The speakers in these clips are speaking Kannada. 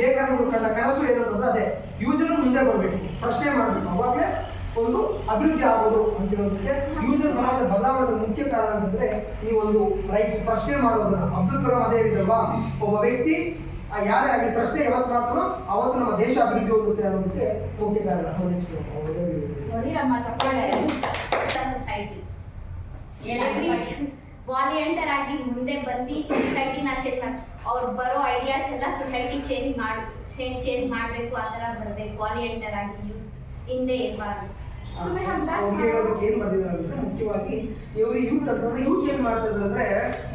ಬೇಕಾದ ಕಂಡ ಕನಸು ಏನಂತಂದ್ರೆ ಅದೇ ಯೂಜರು ಮುಂದೆ ಬರಬೇಕು. ಪ್ರಶ್ನೆ ಮಾಡಬೇಕು. ಅವಾಗಲೇ ಒಂದು ಅಭಿವೃದ್ಧಿ ಆಗೋದು ಅಂತ ಹೇಳೋದಕ್ಕೆ ಯೂಜರ್ ಸಮಾಜ ಬದಲಾವಣೆಗೆ ಮುಖ್ಯ ಕಾರಣ ಅಂತಂದ್ರೆ ಈ ಒಂದು ರೈಟ್ಸ್ ಪ್ರಶ್ನೆ ಮಾಡೋದನ್ನ. ಅಬ್ದುಲ್ ಕಲಾಂ ಅದೇ ಹೇಳಿದಲ್ವಾ ಒಬ್ಬ ವ್ಯಕ್ತಿ ಆ ಯಾರೇ ಆಗಲಿ ಪ್ರಶ್ನೆ ಯಾವತ್ತು ಮಾಡ್ತಾನೋ ಅವತ್ತು ನಮ್ಮ ದೇಶ ಅಭಿವೃದ್ಧಿ ಹೋಗುತ್ತೆ ಅನ್ನೋದಕ್ಕೆ ಮುಖ್ಯ ಕಾರಣ. ನೋಡಿ ನಮ್ಮ ಚಪ್ಪಾಳೆ ಸೊಸೈಟಿ ವಾಲಿಯಂಟರ್ ಆಗಿ ಮುಂದೆ ಬಂದು ಸೊಸೈಟಿನ ಚೇಂಜ್ ಮಾಡಿ. ಅವ್ರು ಬರೋ ಐಡಿಯಾಸ್ ಎಲ್ಲ ಸೊಸೈಟಿ ಚೇಂಜ್ ಮಾಡಿ. ಚೇಂಜ್ ಮಾಡಬೇಕು, ಆ ಥರ ಬರಬೇಕು ವಾಲಿಯಂಟರ್ ಆಗಿ ಹಿಂದೆ ಇರಬಾರ್ದು. ಅವ್ರಿಗೆ ಏನ್ ಮಾಡಿದ್ದಾರೆ ಅಂದ್ರೆ ಮುಖ್ಯವಾಗಿ ಇವರು ಯೂತ್ ಅಂತಂದ್ರೆ ಯೂತ್ ಏನ್ ಮಾಡ್ತಾ ಅಂದ್ರೆ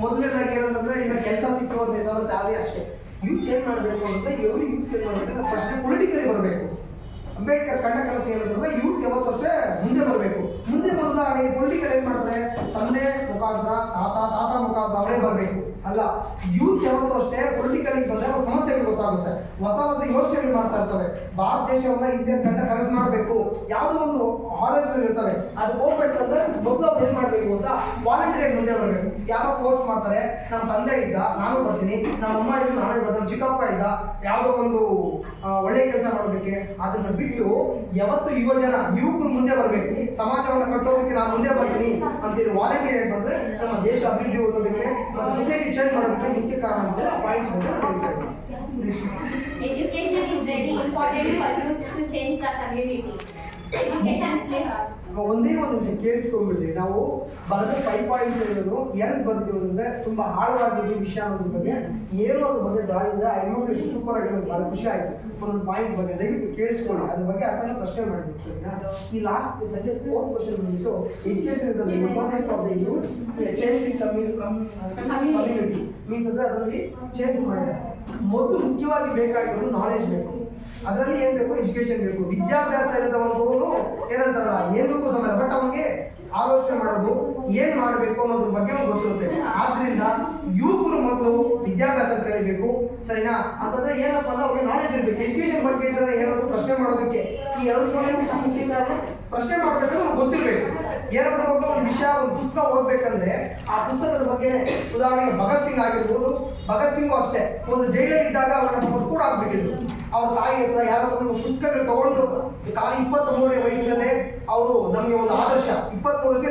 ಮೊದಲನೇದಾಗಿ ಏನಂತಂದ್ರೆ ಈಗ ಕೆಲಸ ಸಿಕ್ಕು ಹದಿನೈದು ಸಾವಿರ ಸ್ಯಾಲರಿ ಅಷ್ಟೇ. ಯೂತ್ ಚೇಂಜ್ ಮಾಡಬೇಕು ಅಂದ್ರೆ ಇವರು ಯೂತ್ ಚೇಂಜ್ ಮಾಡ್ಬೇಕು? ಫಸ್ಟ್ ಪೊಲಿಟಿಕಲಿ ಬರಬೇಕು. ಅಂಬೇಡ್ಕರ್ ಕಂಡ ಕೆಲಸ ಏನಂತಂದ್ರೆ ಯೂತ್ ಯಾವತ್ತಷ್ಟೇ ಮುಂದೆ ಬರಬೇಕು. ಮುಂದೆ ಬಂದಾಗ ಈ ಪೊಲಿಟಿಕಲ್ ಏನ್ ಮಾಡ್ತಾರೆ? ತಂದೆ ಮುಖಾಂತರ, ತಾತ ತಾತ ಮುಖಾಂತರ ಅವರೇ ಬರಬೇಕು. ಅಲ್ಲ ಯೂತ್ ಯಾವತ್ತೂ ಅಷ್ಟೇ ಪೊಲಿಟಿಕಲಿ ಹೊಸ ಹೊಸ ಯೋಚನೆಗಳು ಮಾಡ್ತಾ ಇರ್ತವೆ. ಭಾರತ ದೇಶವನ್ನ ಇಂಡಿಯನ್ ಕಂಡ ಕನಸು ಮಾಡಬೇಕು. ಯಾವುದೋ ಒಂದು ಆಲೋಚನೆಗಳು ಇರ್ತವೆ. ಅದು ಹೋಗ್ಬೇಕಂದ್ರೆ ಮೊದಲು ಅವ್ರು ಏನ್ ಮಾಡ್ಬೇಕು ಅಂತ ವಾಲಂಟಿಯರ್ ಮುಂದೆ ಬರಬೇಕು. ಯಾರೋ ಫೋರ್ಸ್ ಮಾಡ್ತಾರೆ. ನಮ್ಮ ತಂದೆ ಇದ್ದ, ನಾನು ಬರ್ತೀನಿ. ನಮ್ಮ ಅಮ್ಮ ಇದ್ದು, ನಾನೇ ಬರ್ತೀನಿ. ನಮ್ಮ ಚಿಕ್ಕಪ್ಪ ಇದ್ದ, ಯಾವುದೋ ಒಂದು ಒಳ್ಳೆ ಕೆಲಸ ಮಾಡೋದಕ್ಕೆ ಅದನ್ನ ಬಿಟ್ಟು ಯಾವತ್ತು ಯುವಜನ ಮುಂದೆ ಬರಬೇಕು. ಸಮಾಜವನ್ನು ಕಟ್ಟೋದಕ್ಕೆ ನಾನು ಮುಂದೆ ಬರ್ತೀನಿ ಅಂತೇಳಿ ವಾಲಂಟಿಯರ್ ಬಂದ್ರೆ ನಮ್ಮ ದೇಶ ಅಭಿವೃದ್ಧಿ ಹೊಂದೋದಕ್ಕೆ ಮತ್ತು ಸೊಸೈಟಿ ಚೇಂಜ್ ಮಾಡೋದಕ್ಕೆ ಮುಖ್ಯ ಕಾರಣ ಅಂತ points Education is very important for youth to change the community. ಒಂದೇ ಒಂದು ನಿಮಿಷ ಕೇಳಿಸ್ಕೊಂಡ್ಬಿಡ್ರಿ. ನಾವು ಬರೆದ ಫೈವ್ ಪಾಯಿಂಟ್ಸ್ ಹೆಂಗ್ ಬರ್ತೀವಿ ಅಂದ್ರೆ ತುಂಬಾ ಆಳವಾಗಿದೆ ವಿಷಯ ಅನ್ನೋದ್ರ ಬಗ್ಗೆ. ಏನೋ ಅದ್ರ ಬಗ್ಗೆ ಡ್ರಾಯಿಂಗ್ ಐ ನೋ ಎಷ್ಟು ಸೂಪರ್ ಆಗಿದೆ ಬಹಳ ಖುಷಿ ಆಯ್ತು. ಒಂದೊಂದು ಪಾಯಿಂಟ್ ಬಗ್ಗೆ. ದಯವಿಟ್ಟು ಕೇಳಿಸ್ಕೊಳ್ಳಿ. ಅದ್ರ ಬಗ್ಗೆ ಅರ್ಥನ ಪ್ರಶ್ನೆ ಮಾಡಬೇಕು ಈ ಲಾಸ್ಟ್ ಸಂಜೆ ಫೋರ್ತ್ ಕ್ವಶನ್ ಬಂದಿತ್ತು education is important of the youth change in community means ಅಂದ್ರೆ ಅದರಲ್ಲಿ ಚೇಂಜ್ ಮಾಡಿದೆ ಮೊದಲು ಮುಖ್ಯವಾಗಿ ಬೇಕಾಗಿರೋದು ನಾಲೆಜ್ ಬೇಕು. ಅದರಲ್ಲಿ ಏನ್ ಬೇಕು? ಎಜುಕೇಶನ್ ಬೇಕು. ವಿದ್ಯಾಭ್ಯಾಸ ಇಲ್ಲದವನಿಗೂ ಏನಂತಾರಲ್ಲ, ಏನಕ್ಕೂ ಸಮಯ ಬಟ್ ಅವನಿಗೆ ಆಲೋಚನೆ ಮಾಡೋದು ಏನ್ ಮಾಡಬೇಕು ಅನ್ನೋದ್ರ ಬಗ್ಗೆ ಗೊತ್ತಿರುತ್ತೆ. ಆದ್ರಿಂದ ಯುವಕರು ಮೊದಲು ವಿದ್ಯಾಭ್ಯಾಸ ಕಲಿಬೇಕು, ಸರಿನಾ? ಅಂತಂದ್ರೆ ಏನಪ್ಪ ಅಂದ್ರೆ ಅವ್ರಿಗೆ ನಾಲೆಜ್ ಇರಬೇಕು. ಎಜುಕೇಶನ್ ಬಗ್ಗೆ ಇದ್ರೆ ಏನಾದ್ರು ಪ್ರಶ್ನೆ ಮಾಡೋದಕ್ಕೆ ಈ ಎರಡು ಪ್ರಶ್ನೆ ಮಾಡ್ಬೇಕಂದ್ರೆ ಗೊತ್ತಿರ್ಬೇಕು. ಏನಾದ್ರೂ ಒಂದು ವಿಷಯ, ಒಂದು ಪುಸ್ತಕ ಓದ್ಬೇಕಂದ್ರೆ ಆ ಪುಸ್ತಕದ ಬಗ್ಗೆ ಉದಾಹರಣೆಗೆ ಭಗತ್ ಸಿಂಗ್ ಆಗಿರ್ಬೋದು, ಭಗತ್ ಸಿಂಗು ಅಷ್ಟೇ. ಒಂದು ಜೈಲಲ್ಲಿ ಇದ್ದಾಗ ಅವರನ್ನ ಕೂಡ ಆಗ್ಬಿಟ್ಟಿದ್ರು ಅವ್ರ ತಾಯಿ ಹತ್ರ ಯಾರಾದ್ರೂ ಒಂದು ಪುಸ್ತಕಗಳು ತಗೊಂಡು ಖಾಲಿ ಇಪ್ಪತ್ತ್ ಮೂರನೇ ವಯಸ್ಸಿನಲ್ಲೇ ಅವರು ನಮಗೆ ಒಂದು ಆದರ್ಶ. ಇಪ್ಪತ್ತ್ ಮೂರು ವರ್ಷ